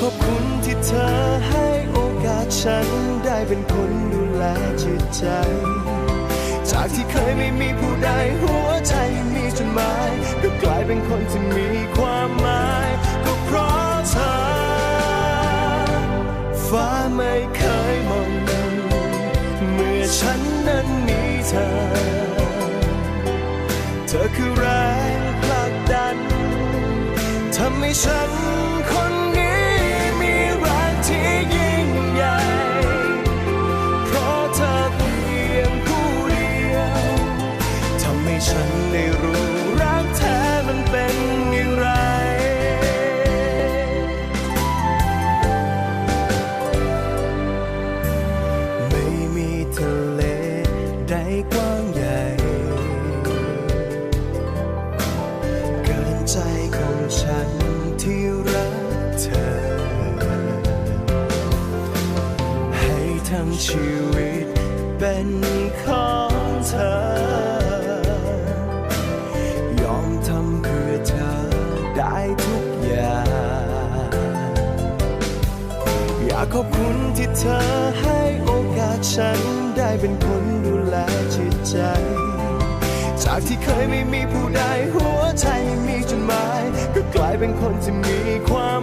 ขอบคุณที่เธอให้โอกาสฉันได้เป็นคนดูแลจิตใจ จากที่เคยไม่มีผู้ใดหัวใจมีจดหมาย ก็กลายเป็นคนที่มีความหมาย ก็เพราะเธอ ฟ้าไม่เคยมองเมื่อฉันนั้นมีเธอ เธอคือแรงผลักดันทำให้ฉัน ชีวิตเป็นของเธอ ยอมทำเพื่อเธอได้ทุกอย่าง อยากขอบคุณที่เธอให้โอกาสฉันได้เป็นคนดูแลจิตใจ จากที่เคยไม่มีผู้ใดหัวใจมีจดหมาย ก็กลายเป็นคนที่มีความ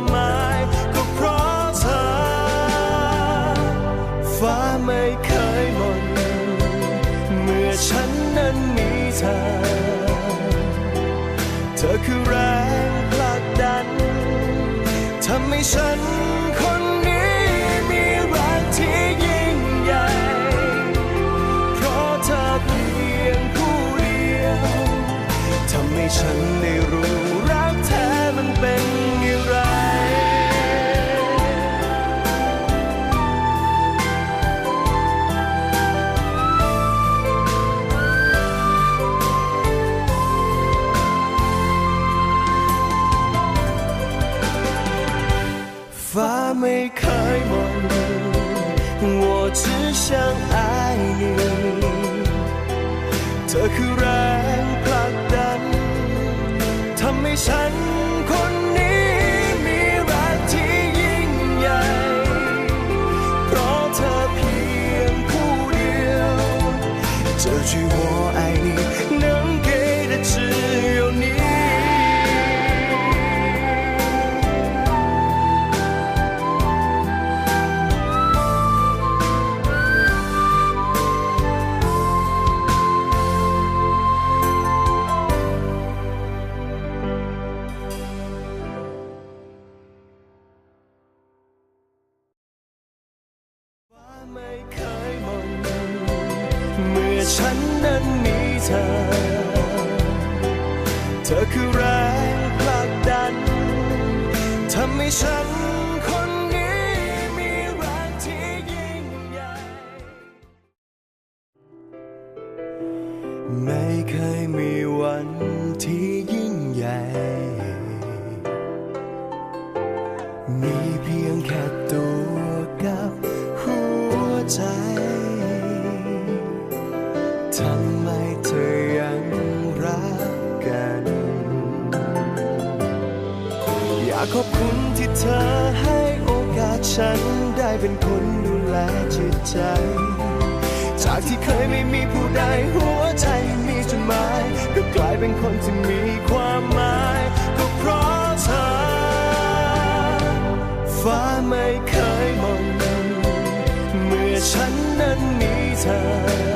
เคยหมนเมื่อฉันนั้นมีเธอ เธอคือแรงผลักดันทำให้ฉันคนนี้มีรักที่ยิ่งใหญ่ เพราะเธอเพียงผู้เดียวทำให้ฉันได้รู้รักแท้มันเป็น 我只想爱你เธอคือแรงผลักดัน ทำให้ฉันคนนี้มีรักที่ยิ่งใหญ่ เพราะเธอเพียงผู้เดียว这句我爱你能 ฉันนั้นมีเธอ เธอคือแรงผลักดันทำให้ฉันคนนี้มีรักที่ยิ่งใหญ่ ไม่เคยมีวันที่ยิ่งใหญ่ มีเพียงแค่ตัวกับหัวใจ ทำไมเธอยังรักกัน อยากขอบคุณที่เธอให้โอกาสฉันได้เป็นคนดูแลจิตใจ จากที่เคยไม่มีผู้ใดหัวใจมีจดหมาย ก็กลายเป็นคนที่มีความหมายก็เพราะเธอ ฟ้าไม่เคยมนเมื่อฉันนั้นมีเธอ